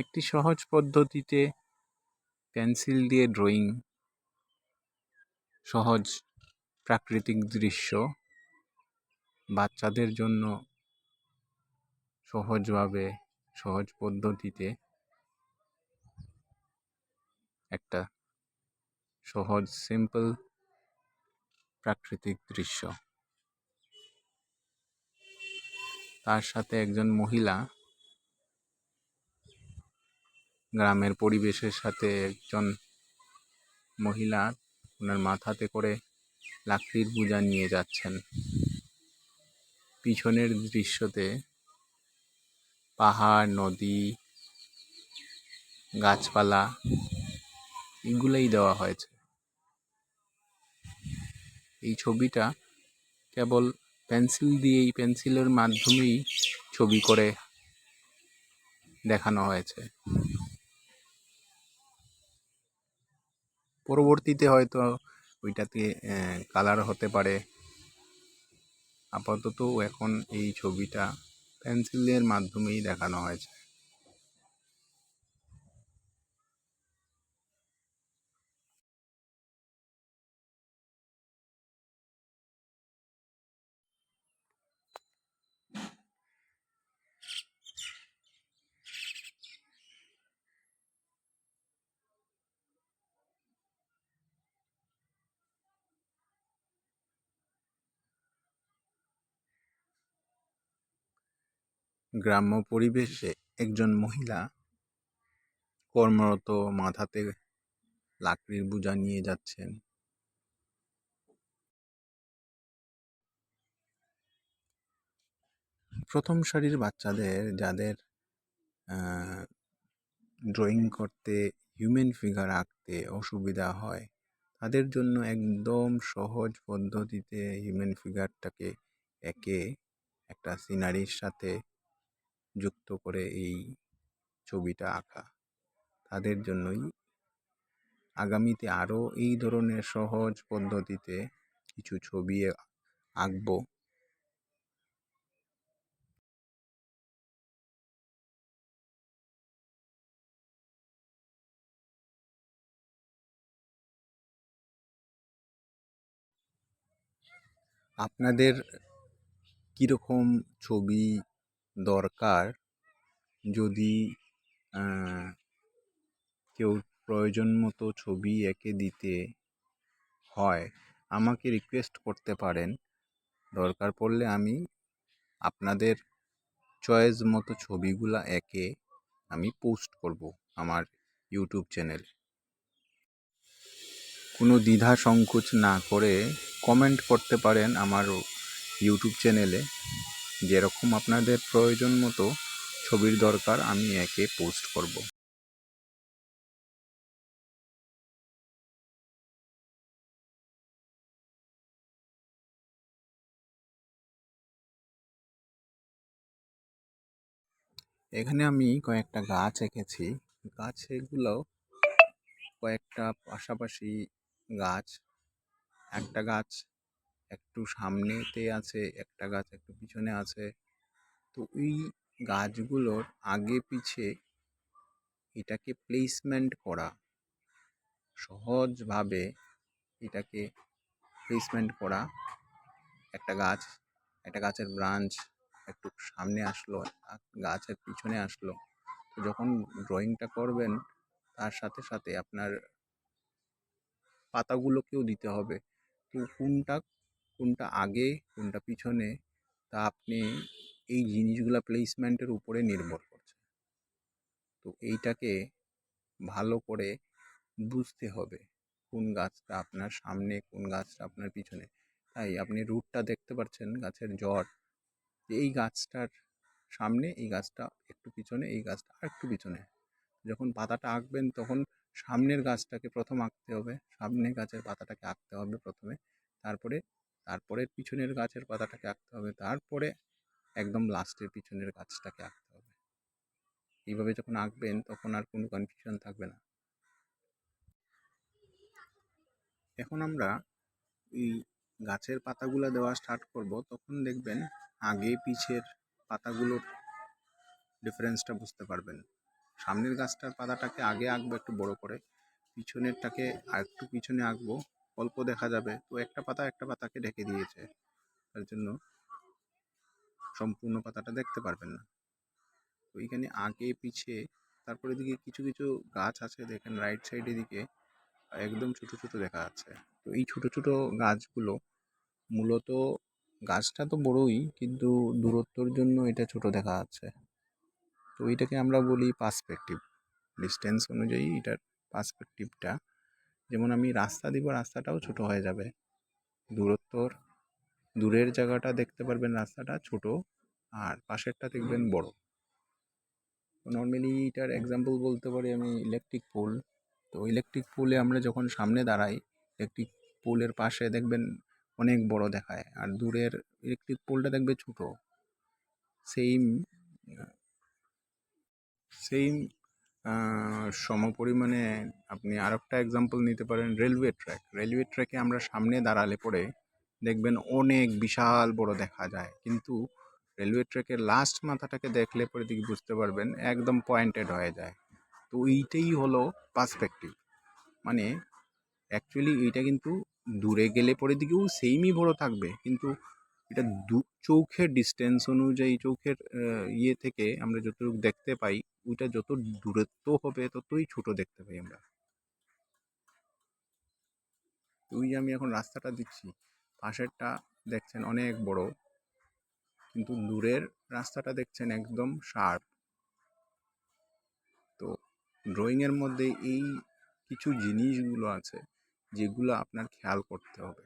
একটি সহজ পদ্ধতিতে পেন্সিল দিয়ে ড্রয়িং সহজ প্রাকৃতিক দৃশ্য বাচ্চাদের জন্য সহজভাবে, সহজ পদ্ধতিতে একটা সহজ সিম্পল প্রাকৃতিক দৃশ্য। তার সাথে একজন মহিলা গ্রামের পরিবেশের সাথে একজন মহিলা ওনার মাথাতে করে লাকড়ির বোঝা নিয়ে যাচ্ছেন। পিছনের দৃশ্যতে পাহাড়, নদী, গাছপালা এগুলোই দেওয়া হয়েছে। এই ছবিটা কেবল পেন্সিল দিয়েই, পেন্সিলের মাধ্যমেই ছবি করে দেখানো হয়েছে। পরবর্তীতে হয়তো ওইটাতে কালার হতে পারে। আপাতত এখন এই ছবিটা পেন্সিলের মাধ্যমেই দেখানো হয়েছে। গ্রাম্য পরিবেশে একজন মহিলা কর্মরত মাথাতে লাকড়ির বোঝা নিয়ে যাচ্ছেন। প্রথম সারির বাচ্চাদের, যাদের ড্রয়িং করতে হিউম্যান ফিগার আঁকতে অসুবিধা হয়, তাদের জন্য একদম সহজ পদ্ধতিতে হিউম্যান ফিগারটাকে এঁকে একটা সিনারির সাথে যুক্ত করে এই ছবিটা আঁকা। তাদের জন্যই আগামীতে আরও এই ধরনের সহজ পদ্ধতিতে কিছু ছবি আঁকবো। আপনাদের কীরকম ছবি দরকার। যদি কেউ প্রয়োজন মতো ছবি এঁকে দিতে হয়, আমাকে রিকোয়েস্ট করতে পারেন। দরকার পড়লে আমি আপনাদের চয়েস মতো ছবিগুলা এঁকে আমি পোস্ট করব আমার ইউটিউব চ্যানেলে কোনো দ্বিধা সংকোচ না করে কমেন্ট করতে পারেন আমার ইউটিউব চ্যানেলে যেরকম আপনাদের প্রয়োজন মতো ছবির দরকার, আমি একে পোস্ট করব। এখানে আমি কয়েকটা গাছ এঁকেছি। গাছগুলো কয়েকটা পাশাপাশি গাছ, একটা গাছ একটু সামনেতে আছে, একটা গাছ একটু পিছনে আছে। তো ওই গাছগুলোর আগে পিছে এটাকে প্লেসমেন্ট করা, সহজভাবে এটাকে প্লেসমেন্ট করা একটা গাছ, একটা গাছের ব্রাঞ্চ একটু সামনে আসলো গাছের পিছনে আসলো। তো যখন ড্রয়িংটা করবেন, তার সাথে সাথে আপনার পাতাগুলোকেও দিতে হবে। তো কোনটা কোনটা আগে, কোনটা পিছনে, তা আপনি এই জিনিসগুলো প্লেসমেন্টের উপরে নির্ভর করছে। তো এইটাকে ভালো করে বুঝতে হবে কোন গাছটা আপনার সামনে, কোন গাছটা আপনার পিছনে। তাই আপনি রুটটা দেখতে পাচ্ছেন, গাছের জট এই গাছটার সামনে, এই গাছটা একটু পিছনে, এই গাছটা আর একটু পিছনে। যখন পাতাটা আঁকবেন, তখন সামনের গাছটাকে প্রথম আঁকতে হবে। সামনের গাছের পাতাটাকে আঁকতে হবে প্রথমে। তারপরে তারপরে পিছনের গাছের পাতাটাকে আঁকতে হবে, তারপরে একদম লাস্টের পিছনের গাছটাকে আঁকতে হবে। এইভাবে যখন আঁকবেন তখন আর কোনো কনফিউশন থাকবে না। এখন আমরা এই গাছের পাতাগুলো দেওয়া স্টার্ট করব, তখন দেখবেন আগে পিছের পাতাগুলোর ডিফারেন্সটা বুঝতে পারবেন। সামনের গাছটার পাতাটাকে আগে আঁকবো একটু বড় করে, পিছনেরটাকে আর একটু পিছনে আঁকবো। অল্প দেখা যাবে। তো একটা পাতা একটা পাতাকে ঢেকে দিয়েছে। তার জন্য সম্পূর্ণ পাতাটা দেখতে পারবেন না। তো এইখানে আগে পিছে তারপরে দিকে কিছু কিছু গাছ আছে। দেখেন রাইট সাইডের দিকে একদম ছোট ছোট দেখা যাচ্ছে। তো এই ছোট ছোট গাছগুলো মূলত গাছটা তো বড়ই, কিন্তু দূরত্বর জন্য এটা ছোট দেখা যাচ্ছে। তো এটাকে আমরা বলি পার্সপেক্টিভ ডিস্টেন্স অনুযায়ী এটার পার্সপেক্টিভটা যেমন আমি রাস্তা দিব, রাস্তাটাও ছোট হয়ে যাবে। দূরত্বর, দূরের জায়গাটা দেখতে পারবেন রাস্তাটা ছোট আর পাশেরটা দেখবেন বড়। নর্মালি এটার এক্সাম্পল বলতে পারি আমি ইলেকট্রিক পোল তো ইলেকট্রিক পোলে আমরা যখন সামনে দাঁড়াই ইলেকট্রিক পোলের পাশে দেখবেন অনেক বড় দেখায় আর দূরের ইলেকট্রিক পোলটা দেখবে ছোট। সেইম সেম সমপরিমাণে আপনি আর একটা এক্সাম্পল নিতে পারেন রেলওয়ে ট্র্যাক রেলওয়ে ট্র্যাকে আমরা সামনে দাঁড়ালে পরে দেখবেন অনেক বিশাল বড় দেখা যায়। কিন্তু রেলওয়ে ট্র্যাকের লাস্ট মাথাটাকে দেখলে পরে দিকে বুঝতে পারবেন একদম পয়েন্টেড হয়ে যায়। তো এইটাই হলো পার্সপেক্টিভ মানে অ্যাকচুয়ালি এইটা কিন্তু দূরে গেলে পরে দিকেও সেমই বড় থাকবে। কিন্তু এটা দু চোখের ডিস্টেন্স অনুযায়ী, চোখের ইয়ে থেকে আমরা যতটুকু দেখতে পাই, ওইটা যত দূরত্ব হবে, ততই ছোট দেখতে পাই আমরা। ওই যে আমি এখন রাস্তাটা দিচ্ছি পাশেরটা দেখছেন অনেক বড়, কিন্তু দূরের রাস্তাটা দেখছেন একদম শার্প তো ড্রয়িংয়ের মধ্যে এই কিছু জিনিসগুলো আছে, যেগুলো আপনার খেয়াল করতে হবে।